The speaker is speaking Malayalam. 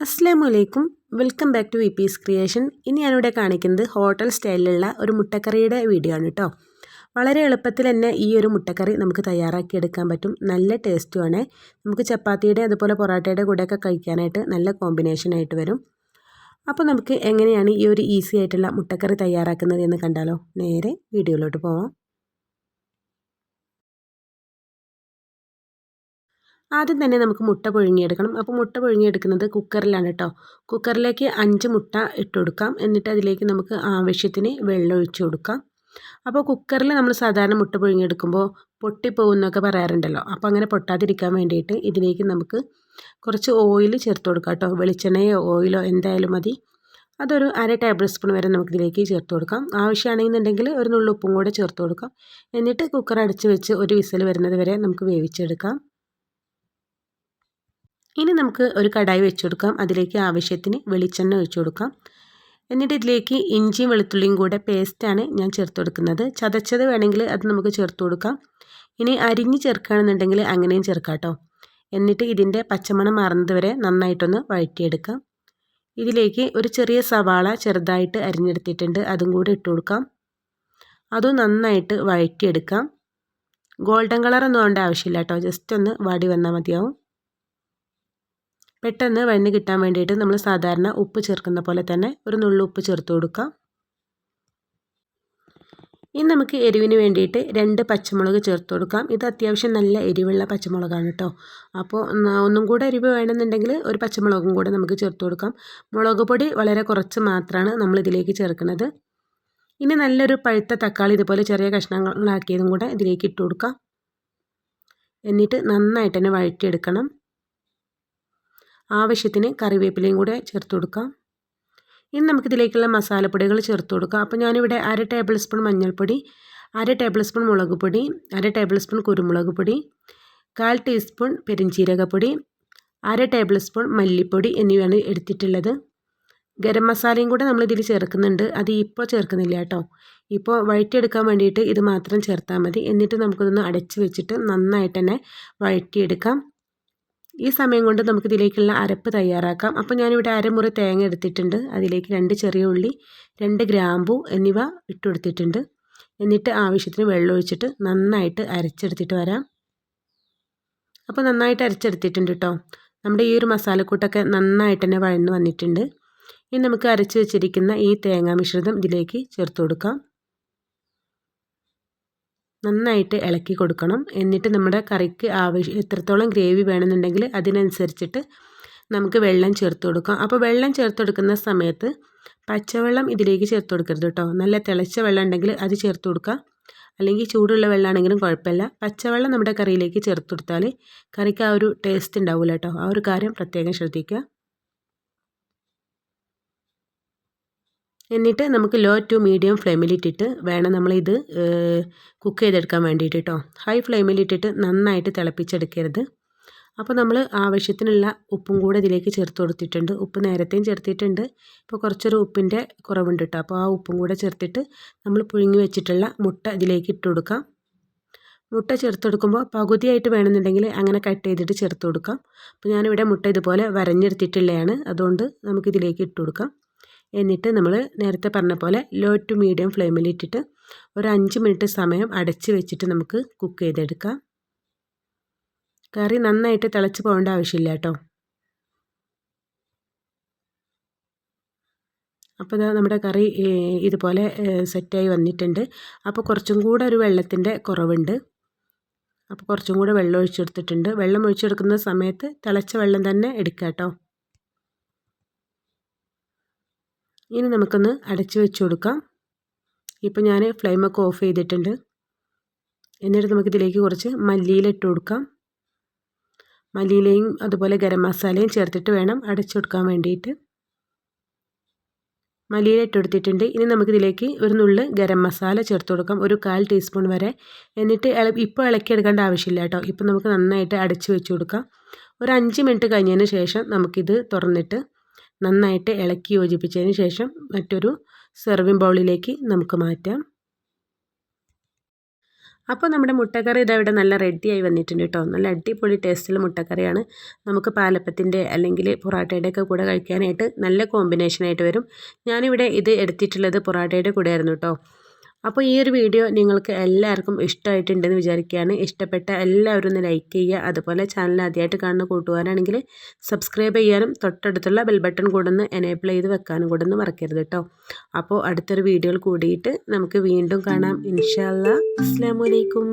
അസ്സാം വലൈക്കും welcome back to V peace creation. ഇനി ഞാനിവിടെ കാണിക്കുന്നത് ഹോട്ടൽ സ്റ്റൈലിലുള്ള ഒരു മുട്ടക്കറിയുടെ വീഡിയോ ആണ് കേട്ടോ വളരെ എളുപ്പത്തിൽ തന്നെ ഈ ഒരു മുട്ടക്കറി നമുക്ക് തയ്യാറാക്കി എടുക്കാൻ പറ്റും. നല്ല ടേസ്റ്റുമാണ് നമുക്ക് ചപ്പാത്തിയുടെ അതുപോലെ പൊറോട്ടയുടെ കൂടെയൊക്കെ കഴിക്കാനായിട്ട് നല്ല കോമ്പിനേഷനായിട്ട് വരും. അപ്പോൾ നമുക്ക് എങ്ങനെയാണ് ഈ ഒരു ഈസി ആയിട്ടുള്ള മുട്ടക്കറി തയ്യാറാക്കുന്നത് എന്ന് കണ്ടാലോ? നേരെ വീഡിയോയിലോട്ട് പോവാം. ആദ്യം തന്നെ നമുക്ക് മുട്ട പുഴുങ്ങിയെടുക്കണം. അപ്പോൾ മുട്ട പുഴുങ്ങിയെടുക്കുന്നത് കുക്കറിലാണ് കേട്ടോ കുക്കറിലേക്ക് അഞ്ച് മുട്ട ഇട്ട് കൊടുക്കാം. എന്നിട്ട് അതിലേക്ക് നമുക്ക് ആവശ്യത്തിന് വെള്ളം ഒഴിച്ചു കൊടുക്കാം. അപ്പോൾ കുക്കറിൽ നമ്മൾ സാധാരണ മുട്ട പുഴുങ്ങിയെടുക്കുമ്പോൾ പൊട്ടിപ്പോകുന്നൊക്കെ പറയാറുണ്ടല്ലോ. അപ്പോൾ അങ്ങനെ പൊട്ടാതിരിക്കാൻ വേണ്ടിയിട്ട് ഇതിലേക്ക് നമുക്ക് കുറച്ച് ഓയിൽ ചേർത്ത് കൊടുക്കാം കേട്ടോ വെളിച്ചെണ്ണയോ ഓയിലോ എന്തായാലും മതി. അതൊരു അര ടേബിൾ സ്പൂൺ വരെ നമുക്ക് ഇതിലേക്ക് ചേർത്ത് കൊടുക്കാം. ആവശ്യമാണെന്നുണ്ടെങ്കിൽ ഒരു നുള്ളുപ്പും കൂടെ ചേർത്ത് കൊടുക്കാം. എന്നിട്ട് കുക്കർ അടച്ച് വെച്ച് ഒരു വിസിൽ വരുന്നത് വരെ നമുക്ക് വേവിച്ചെടുക്കാം. ഇനി നമുക്ക് ഒരു കടായി വെച്ച് കൊടുക്കാം അതിലേക്ക് ആവശ്യത്തിന് വെളിച്ചെണ്ണ ഒഴിച്ചു കൊടുക്കാം എന്നിട്ട് ഇതിലേക്ക് ഇഞ്ചിയും വെളുത്തുള്ളിയും കൂടെ പേസ്റ്റാണ് ഞാൻ ചേർത്ത് കൊടുക്കുന്നത് ചതച്ചത് വേണമെങ്കിൽ അത് നമുക്ക് ചേർത്ത് കൊടുക്കാം. ഇനി അരിഞ്ഞ് ചേർക്കുകയാണെന്നുണ്ടെങ്കിൽ അങ്ങനെയും ചേർക്കാം കേട്ടോ എന്നിട്ട് ഇതിന്റെ പച്ചമണം മാറുന്നത് വരെ നന്നായിട്ടൊന്ന് വഴറ്റിയെടുക്കാം. ഇതിലേക്ക് ഒരു ചെറിയ സവാള ചെറുതായിട്ട് അരിഞ്ഞെടുത്തിട്ടുണ്ട്. അതും കൂടി ഇട്ട് കൊടുക്കാം. അതും നന്നായിട്ട് വഴറ്റിയെടുക്കാം. ഗോൾഡൻ കളറൊന്നും വേണ്ട ആവശ്യമില്ല കേട്ടോ. ജസ്റ്റ് ഒന്ന് വാടി വന്നാൽ മതിയാവും. പെട്ടെന്ന് വഴന്ന് കിട്ടാൻ വേണ്ടിയിട്ട് നമ്മൾ സാധാരണ ഉപ്പ് ചേർക്കുന്ന പോലെ തന്നെ ഒരു നുള്ളു ഉപ്പ് ചേർത്ത് കൊടുക്കാം. ഇനി നമുക്ക് എരിവിന് വേണ്ടിയിട്ട് രണ്ട് പച്ചമുളക് ചേർത്ത് കൊടുക്കാം. ഇത് അത്യാവശ്യം നല്ല എരിവുള്ള പച്ചമുളകാണ് കേട്ടോ. അപ്പോൾ ഒന്നും കൂടെ എരിവ് വേണമെന്നുണ്ടെങ്കിൽ ഒരു പച്ചമുളകും കൂടെ നമുക്ക് ചേർത്ത് കൊടുക്കാം. മുളക് പൊടി വളരെ കുറച്ച് മാത്രമാണ് നമ്മൾ ഇതിലേക്ക് ചേർക്കുന്നത്. ഇനി നല്ലൊരു പഴുത്ത തക്കാളി ഇതുപോലെ ചെറിയ കഷ്ണങ്ങളാക്കിയതും കൂടെ ഇതിലേക്ക് ഇട്ട് കൊടുക്കാം. എന്നിട്ട് നന്നായിട്ട് തന്നെ വഴറ്റിയെടുക്കണം. ആവശ്യത്തിന് കറിവേപ്പിലയും കൂടെ ചേർത്ത് കൊടുക്കാം. ഇനി നമുക്കിതിലേക്കുള്ള മസാലപ്പൊടികൾ ചേർത്ത് കൊടുക്കാം. അപ്പോൾ ഞാനിവിടെ അര ടേബിൾ സ്പൂൺ മഞ്ഞൾപ്പൊടി അര ടേബിൾ സ്പൂൺ മുളക് പൊടി അര ടേബിൾ സ്പൂൺ കുരുമുളക് പൊടി കാൽ ടീസ്പൂൺ പെരിഞ്ചീരകപ്പൊടി അര ടേബിൾ സ്പൂൺ മല്ലിപ്പൊടി എന്നിവയാണ് എടുത്തിട്ടുള്ളത്. ഗരം മസാലയും കൂടെ നമ്മൾ ഇതിൽ ചേർക്കുന്നുണ്ട്. അത് ഇപ്പോൾ ചേർക്കുന്നില്ല കേട്ടോ. ഇപ്പോൾ വഴറ്റിയെടുക്കാൻ വേണ്ടിയിട്ട് ഇത് മാത്രം ചേർത്താൽ മതി. എന്നിട്ട് നമുക്കിതൊന്ന് അടച്ച് വെച്ചിട്ട് നന്നായിട്ട് തന്നെ വഴറ്റിയെടുക്കാം. ഈ സമയം കൊണ്ട് നമുക്ക് ഇതിലേക്കുള്ള അരപ്പ് തയ്യാറാക്കാം. അപ്പോൾ ഞാനിവിടെ അരമുറി തേങ്ങ എടുത്തിട്ടുണ്ട്. അതിലേക്ക് രണ്ട് ചെറിയ ഉള്ളി രണ്ട് ഗ്രാമ്പു എന്നിവ ഇട്ടുകൊടുത്തിട്ടുണ്ട്. എന്നിട്ട് ആവശ്യത്തിന് വെള്ളം ഒഴിച്ചിട്ട് നന്നായിട്ട് അരച്ചെടുത്തിട്ട് വരാം. അപ്പോൾ നന്നായിട്ട് അരച്ചെടുത്തിട്ടുണ്ട് കേട്ടോ നമ്മുടെ ഈ ഒരു മസാലക്കൂട്ടൊക്കെ നന്നായിട്ട് തന്നെ വഴന്ന് വന്നിട്ടുണ്ട്. ഇനി നമുക്ക് അരച്ച് വെച്ചിരിക്കുന്ന ഈ തേങ്ങാ മിശ്രിതം ഇതിലേക്ക് ചേർത്ത് കൊടുക്കാം. നന്നായിട്ട് ഇളക്കി കൊടുക്കണം. എന്നിട്ട് നമ്മുടെ കറിക്ക് ആവശ്യം എത്രത്തോളം ഗ്രേവി വേണമെന്നുണ്ടെങ്കിൽ അതിനനുസരിച്ചിട്ട് നമുക്ക് വെള്ളം ചേർത്ത് കൊടുക്കാം. അപ്പോൾ വെള്ളം ചേർത്ത് കൊടുക്കുന്ന സമയത്ത് പച്ചവെള്ളം ഇതിലേക്ക് ചേർത്ത് കൊടുക്കരുത് കേട്ടോ. നല്ല തിളച്ച വെള്ളം ഉണ്ടെങ്കിൽ അത് ചേർത്ത് കൊടുക്കുക. അല്ലെങ്കിൽ ചൂടുള്ള വെള്ളമാണെങ്കിലും കുഴപ്പമില്ല. പച്ചവെള്ളം നമ്മുടെ കറിയിലേക്ക് ചേർത്ത് കൊടുത്താൽ കറിക്ക് ആ ഒരു ടേസ്റ്റ് ഉണ്ടാവില്ല കേട്ടോ. ആ ഒരു കാര്യം പ്രത്യേകം ശ്രദ്ധിക്കുക. എന്നിട്ട് നമുക്ക് ലോ ടു മീഡിയം ഫ്ലെയിമിലിട്ടിട്ട് വേണം നമ്മളിത് കുക്ക് ചെയ്തെടുക്കാൻ വേണ്ടിയിട്ട് കേട്ടോ ഹൈ ഫ്ലെയിമിലിട്ടിട്ട് നന്നായിട്ട് തിളപ്പിച്ചെടുക്കരുത്. അപ്പോൾ നമ്മൾ ആവശ്യത്തിനുള്ള ഉപ്പും കൂടെ ഇതിലേക്ക് ചേർത്ത് കൊടുത്തിട്ടുണ്ട്. ഉപ്പ് നേരത്തെയും ചേർത്തിട്ടുണ്ട്. ഇപ്പോൾ കുറച്ചൊരു ഉപ്പിന്റെ കുറവുണ്ട് കേട്ടോ അപ്പോൾ ആ ഉപ്പും കൂടെ ചേർത്തിട്ട് നമ്മൾ പുഴുങ്ങി വെച്ചിട്ടുള്ള മുട്ട ഇതിലേക്ക് ഇട്ട് കൊടുക്കാം. മുട്ട ചേർത്ത് കൊടുക്കുമ്പോൾ പകുതിയായിട്ട് വേണമെന്നുണ്ടെങ്കിൽ അങ്ങനെ കട്ട് ചെയ്തിട്ട് ചേർത്ത് കൊടുക്കാം. അപ്പോൾ ഞാനിവിടെ മുട്ട ഇതുപോലെ വരഞ്ഞെടുത്തിട്ടുള്ളതാണ് അതുകൊണ്ട് നമുക്കിതിലേക്ക് ഇട്ട് കൊടുക്കാം. എന്നിട്ട് നമ്മൾ നേരത്തെ പറഞ്ഞ പോലെ ലോ ടു മീഡിയം ഫ്ലെയിമിലിട്ടിട്ട് ഒരു അഞ്ച് മിനിറ്റ് സമയം അടച്ച് വെച്ചിട്ട് നമുക്ക് കുക്ക് ചെയ്തെടുക്കാം. കറി നന്നായിട്ട് തിളച്ച് പോകേണ്ട ആവശ്യമില്ല കേട്ടോ. അപ്പോൾ ഇതാ നമ്മുടെ കറി ഇതുപോലെ സെറ്റായി വന്നിട്ടുണ്ട്. അപ്പോൾ കുറച്ചും കൂടെ ഒരു വെള്ളത്തിന്റെ കുറവുണ്ട്. അപ്പോൾ കുറച്ചും കൂടെ വെള്ളം ഒഴിച്ചെടുത്തിട്ടുണ്ട്. വെള്ളം ഒഴിച്ചെടുക്കുന്ന സമയത്ത് തിളച്ച വെള്ളം തന്നെ എടുക്കാം കേട്ടോ. ഇനി നമുക്കൊന്ന് അടച്ച് വെച്ച് കൊടുക്കാം. ഇപ്പോൾ ഞാൻ ഫ്ലെയിമൊക്കെ ഓഫ് ചെയ്തിട്ടുണ്ട്. എന്നിട്ട് നമുക്കിതിലേക്ക് കുറച്ച് മല്ലിയില ഇട്ട് കൊടുക്കാം. മല്ലിയിലയും അതുപോലെ ഗരം മസാലയും ചേർത്തിട്ട് വേണം അടച്ചു കൊടുക്കാൻ വേണ്ടിയിട്ട്. മല്ലിയില ഇട്ട് കൊടുത്തിട്ടുണ്ട്. ഇനി നമുക്കിതിലേക്ക് ഒരു നുള്ള് ഗരം മസാല ചേർത്ത് കൊടുക്കാം. ഒരു കാൽ ടീസ്പൂൺ വരെ. എന്നിട്ട് ഇപ്പോൾ ഇളക്കിയെടുക്കേണ്ട ആവശ്യമില്ല കേട്ടോ. ഇപ്പോൾ നമുക്ക് നന്നായിട്ട് അടച്ച് വെച്ച് കൊടുക്കാം. ഒരു അഞ്ച് മിനിറ്റ് കഴിഞ്ഞതിന് ശേഷം നമുക്കിത് തുറന്നിട്ട് നന്നായിട്ട് ഇളക്കി യോജിപ്പിച്ചതിന് ശേഷം മറ്റൊരു സെർവിങ് ബൗളിലേക്ക് നമുക്ക് മാറ്റാം. അപ്പോൾ നമ്മുടെ മുട്ടക്കറി ഇതവിടെ നല്ല റെഡിയായി വന്നിട്ടുണ്ട് കേട്ടോ. നല്ല അടിപൊളി ടേസ്റ്റുള്ള മുട്ടക്കറിയാണ്. നമുക്ക് പാലപ്പത്തിന്റെ അല്ലെങ്കിൽ പൊറാട്ടയുടെ ഒക്കെ കൂടെ കഴിക്കാനായിട്ട് നല്ല കോമ്പിനേഷനായിട്ട് വരും. ഞാനിവിടെ ഇത് എടുത്തിട്ടുള്ളത് പൊറാട്ടയുടെ കൂടെ ആയിരുന്നു കേട്ടോ. അപ്പോൾ ഈ ഒരു വീഡിയോ നിങ്ങൾക്ക് എല്ലാവർക്കും ഇഷ്ടമായിട്ടുണ്ടെന്ന് വിചാരിക്കുകയാണ്. ഇഷ്ടപ്പെട്ട എല്ലാവരും ഒന്ന് ലൈക്ക് ചെയ്യുക. അതുപോലെ ചാനൽ ആദ്യമായിട്ട് കാണുന്ന കൂട്ടുകാരാണെങ്കിൽ സബ്സ്ക്രൈബ് ചെയ്യാനും തൊട്ടടുത്തുള്ള ബെൽ ബട്ടൺ കൂടെ ഒന്ന് എനേബിൾ ചെയ്ത് വെക്കാനും കൂടെ ഒന്ന് മറക്കരുത് കേട്ടോ. അപ്പോൾ അടുത്തൊരു വീഡിയോയിൽ കൂടിയിട്ട് നമുക്ക് വീണ്ടും കാണാം. ഇൻഷാല്ല അസ്സാം വലൈക്കും